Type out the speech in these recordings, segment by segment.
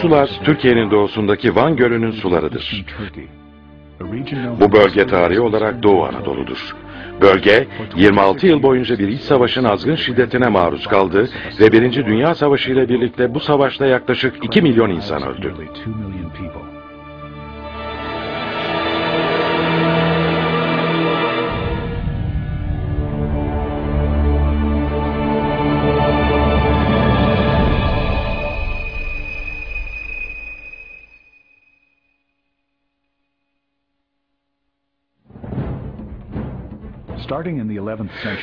Sular Türkiye'nin doğusundaki Van Gölü'nün sularıdır. Bu bölge tarihi olarak Doğu Anadolu'dur. Bölge 26 yıl boyunca bir iç savaşın azgın şiddetine maruz kaldı ve 1. Dünya Savaşı ile birlikte bu savaşta yaklaşık 2 milyon insan öldü.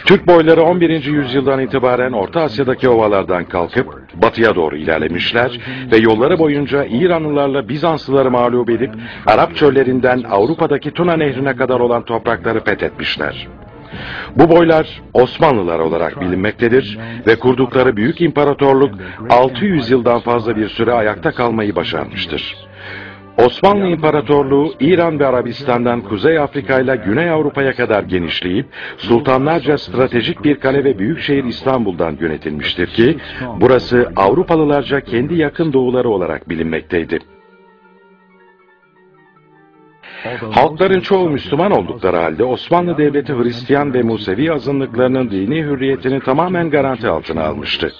Türk boyları 11. yüzyıldan itibaren Orta Asya'daki ovalardan kalkıp batıya doğru ilerlemişler ve yolları boyunca İranlılarla Bizanslıları mağlup edip Arap çöllerinden Avrupa'daki Tuna Nehri'ne kadar olan toprakları fethetmişler. Bu boylar Osmanlılar olarak bilinmektedir ve kurdukları büyük imparatorluk 600 yıldan fazla bir süre ayakta kalmayı başarmıştır. Osmanlı İmparatorluğu İran ve Arabistan'dan Kuzey Afrika ile Güney Avrupa'ya kadar genişleyip sultanlarca stratejik bir kale ve büyük şehir İstanbul'dan yönetilmiştir ki burası Avrupalılarca kendi yakın doğuları olarak bilinmekteydi. Halkların çoğu Müslüman oldukları halde Osmanlı Devleti Hristiyan ve Musevi azınlıklarının dini hürriyetini tamamen garanti altına almıştı.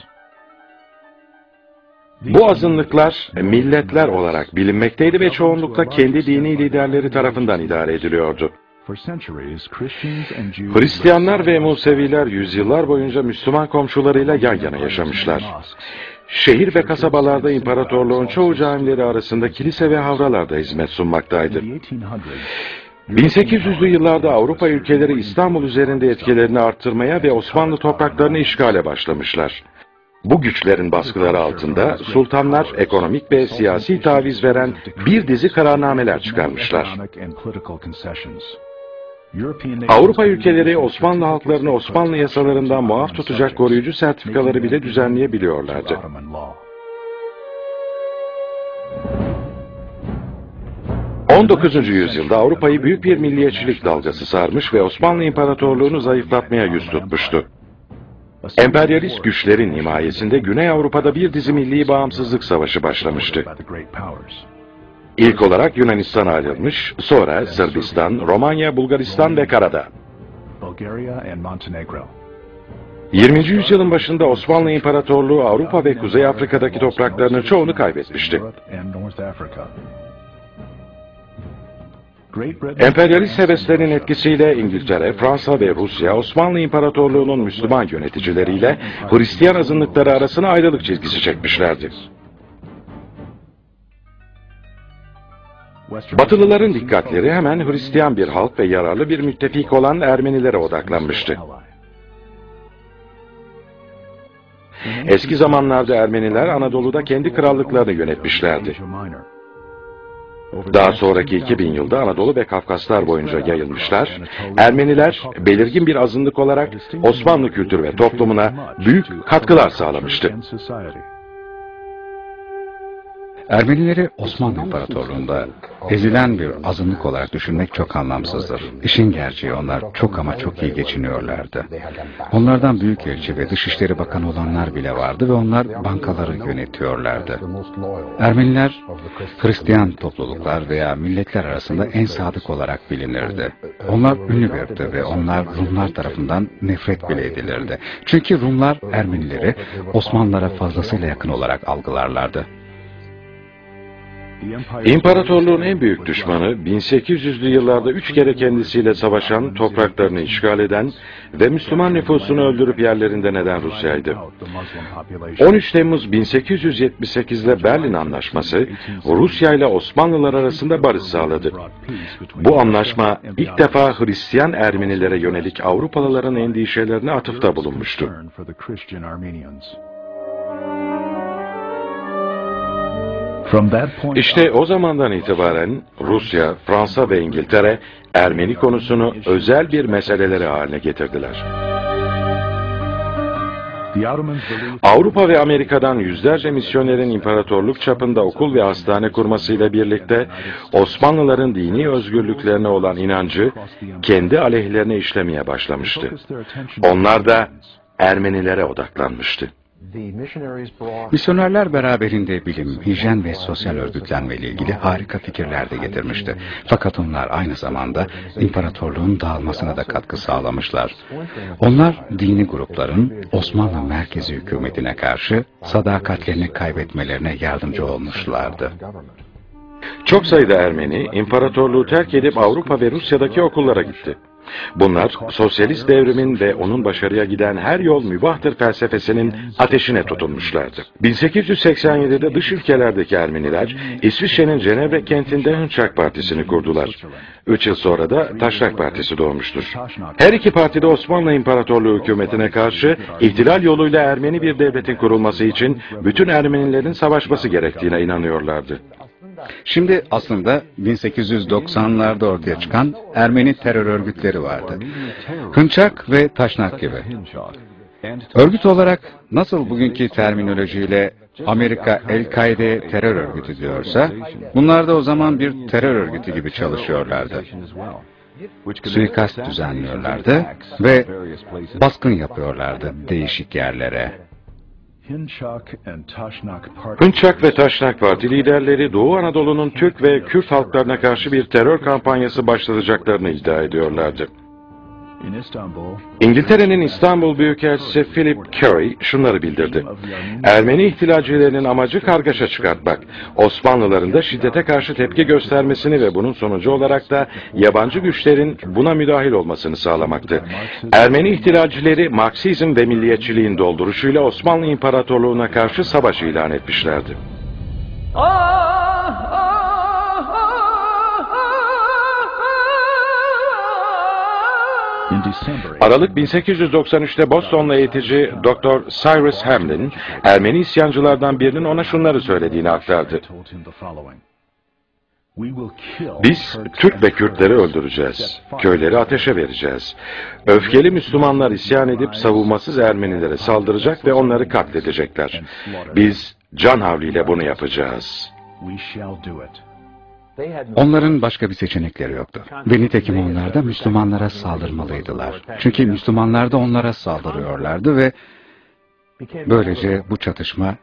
Bu azınlıklar milletler olarak bilinmekteydi ve çoğunlukla kendi dini liderleri tarafından idare ediliyordu. Hristiyanlar ve Museviler yüzyıllar boyunca Müslüman komşularıyla yan yana yaşamışlar. Şehir ve kasabalarda imparatorluğun çoğu camileri arasında kilise ve havralarda hizmet sunmaktaydı. 1800'lü yıllarda Avrupa ülkeleri İstanbul üzerinde etkilerini arttırmaya ve Osmanlı topraklarını işgale başlamışlar. Bu güçlerin baskıları altında sultanlar ekonomik ve siyasi taviz veren bir dizi kararnameler çıkarmışlar. Avrupa ülkeleri Osmanlı halklarını Osmanlı yasalarından muaf tutacak koruyucu sertifikaları bile düzenleyebiliyorlardı. 19. yüzyılda Avrupa'yı büyük bir milliyetçilik dalgası sarmış ve Osmanlı İmparatorluğunu zayıflatmaya yüz tutmuştu. Emperyalist güçlerin himayesinde Güney Avrupa'da bir dizi milli bağımsızlık savaşı başlamıştı. İlk olarak Yunanistan ayrılmış, sonra Sırbistan, Romanya, Bulgaristan ve Karadağ. 20. yüzyılın başında Osmanlı İmparatorluğu Avrupa ve Kuzey Afrika'daki topraklarının çoğunu kaybetmişti. Emperyalist heveslerin etkisiyle İngiltere, Fransa ve Rusya Osmanlı İmparatorluğu'nun Müslüman yöneticileriyle Hristiyan azınlıkları arasına ayrılık çizgisi çekmişlerdi. Batılıların dikkatleri hemen Hristiyan bir halk ve yararlı bir müttefik olan Ermenilere odaklanmıştı. Eski zamanlarda Ermeniler Anadolu'da kendi krallıklarını yönetmişlerdi. Daha sonraki 2000 yılda Anadolu ve Kafkaslar boyunca yayılmışlar. Ermeniler belirgin bir azınlık olarak Osmanlı kültür ve toplumuna büyük katkılar sağlamıştı. Ermenileri Osmanlı İmparatorluğu'nda ezilen bir azınlık olarak düşünmek çok anlamsızdır. İşin gerçeği onlar çok ama çok iyi geçiniyorlardı. Onlardan büyükelçi ve dışişleri bakanı olanlar bile vardı ve onlar bankaları yönetiyorlardı. Ermeniler Hristiyan topluluklar veya milletler arasında en sadık olarak bilinirdi. Onlar ünlü birdi ve onlar Rumlar tarafından nefret bile edilirdi. Çünkü Rumlar Ermenileri Osmanlılara fazlasıyla yakın olarak algılarlardı. İmparatorluğun en büyük düşmanı 1800'lü yıllarda üç kere kendisiyle savaşan, topraklarını işgal eden ve Müslüman nüfusunu öldürüp yerlerinden eden Rusya'ydı. 13 Temmuz 1878'de Berlin Anlaşması Rusya ile Osmanlılar arasında barış sağladı. Bu anlaşma ilk defa Hristiyan Ermenilere yönelik Avrupalıların endişelerine atıfta bulunmuştu. İşte o zamandan itibaren Rusya, Fransa ve İngiltere Ermeni konusunu özel bir meseleleri haline getirdiler. Avrupa ve Amerika'dan yüzlerce misyonerin imparatorluk çapında okul ve hastane kurmasıyla birlikte Osmanlıların dini özgürlüklerine olan inancı kendi aleyhlerine işlemeye başlamıştı. Onlar da Ermenilere odaklanmıştı. Misyonerler beraberinde bilim, hijyen ve sosyal örgütlenme ile ilgili harika fikirler de getirmişti. Fakat onlar aynı zamanda imparatorluğun dağılmasına da katkı sağlamışlar. Onlar dini grupların Osmanlı merkezi hükümetine karşı sadakatlerini kaybetmelerine yardımcı olmuşlardı. Çok sayıda Ermeni imparatorluğu terk edip Avrupa ve Rusya'daki okullara gitti. Bunlar sosyalist devrimin ve onun başarıya giden her yol mübahtır felsefesinin ateşine tutunmuşlardı. 1887'de dış ülkelerdeki Ermeniler İsviçre'nin Cenevre kentinde Hınçak Partisi'ni kurdular. Üç yıl sonra da Taşnak Partisi doğmuştur. Her iki parti de Osmanlı İmparatorluğu hükümetine karşı ihtilal yoluyla Ermeni bir devletin kurulması için bütün Ermenilerin savaşması gerektiğine inanıyorlardı. Şimdi aslında 1890'larda ortaya çıkan Ermeni terör örgütleri vardı. Hınçak ve Taşnak gibi. Örgüt olarak nasıl bugünkü terminolojiyle Amerika El-Kaide terör örgütü diyorsa, bunlar da o zaman bir terör örgütü gibi çalışıyorlardı. Suikast düzenliyorlardı ve baskın yapıyorlardı değişik yerlere. Hınçak ve Taşnak Parti liderleri Doğu Anadolu'nun Türk ve Kürt halklarına karşı bir terör kampanyası başlatacaklarını iddia ediyorlardı. İngiltere'nin İstanbul Büyükelçisi Philip Curry şunları bildirdi. Ermeni ihtilalcilerinin amacı kargaşa çıkartmak, Osmanlıların da şiddete karşı tepki göstermesini ve bunun sonucu olarak da yabancı güçlerin buna müdahil olmasını sağlamaktı. Ermeni ihtilalcileri Marksizm ve milliyetçiliğin dolduruşuyla Osmanlı İmparatorluğu'na karşı savaş ilan etmişlerdi. Aralık 1893'te Boston'la eğitici Dr. Cyrus Hamlin, Ermeni isyancılardan birinin ona şunları söylediğini aktardı. Biz Türk ve Kürtleri öldüreceğiz. Köyleri ateşe vereceğiz. Öfkeli Müslümanlar isyan edip savunmasız Ermenilere saldıracak ve onları katledecekler. Biz can havliyle bunu yapacağız. Onların başka bir seçenekleri yoktu. Ve nitekim onlar da Müslümanlara saldırmalıydılar. Çünkü Müslümanlar da onlara saldırıyorlardı ve böylece bu çatışma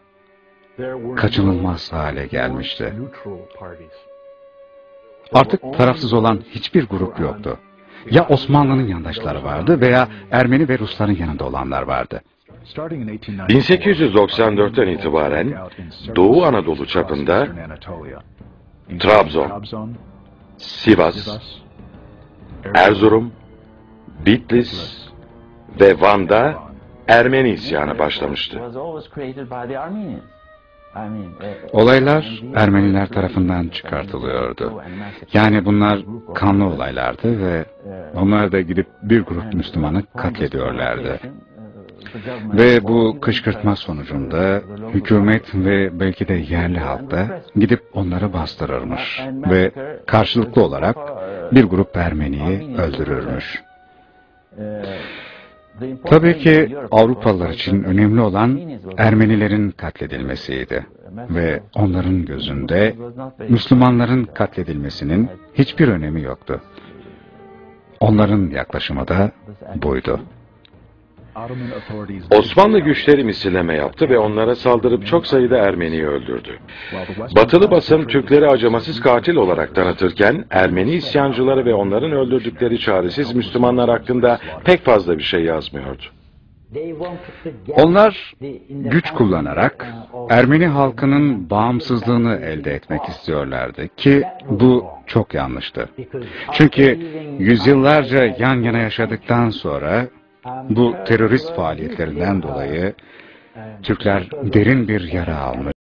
kaçınılmaz hale gelmişti. Artık tarafsız olan hiçbir grup yoktu. Ya Osmanlı'nın yandaşları vardı veya Ermeni ve Rusların yanında olanlar vardı. 1894'ten itibaren Doğu Anadolu çapında Trabzon, Sivas, Erzurum, Bitlis ve Van'da Ermeni isyanı başlamıştı. Olaylar Ermeniler tarafından çıkartılıyordu. Yani bunlar kanlı olaylardı ve onlar da gidip bir grup Müslümanı katlediyorlardı. Ve bu kışkırtma sonucunda hükümet ve belki de yerli halk da gidip onları bastırırmış ve karşılıklı olarak bir grup Ermeniyi öldürürmüş. Tabii ki Avrupalılar için önemli olan Ermenilerin katledilmesiydi ve onların gözünde Müslümanların katledilmesinin hiçbir önemi yoktu. Onların yaklaşımı da buydu. Osmanlı güçleri misilleme yaptı ve onlara saldırıp çok sayıda Ermeniyi öldürdü. Batılı basın Türkleri acımasız katil olarak tanıtırken Ermeni isyancıları ve onların öldürdükleri çaresiz Müslümanlar hakkında pek fazla bir şey yazmıyordu. Onlar güç kullanarak Ermeni halkının bağımsızlığını elde etmek istiyorlardı ki bu çok yanlıştı. Çünkü yüzyıllarca yan yana yaşadıktan sonra bu terörist faaliyetlerinden dolayı Türkler derin bir yara almış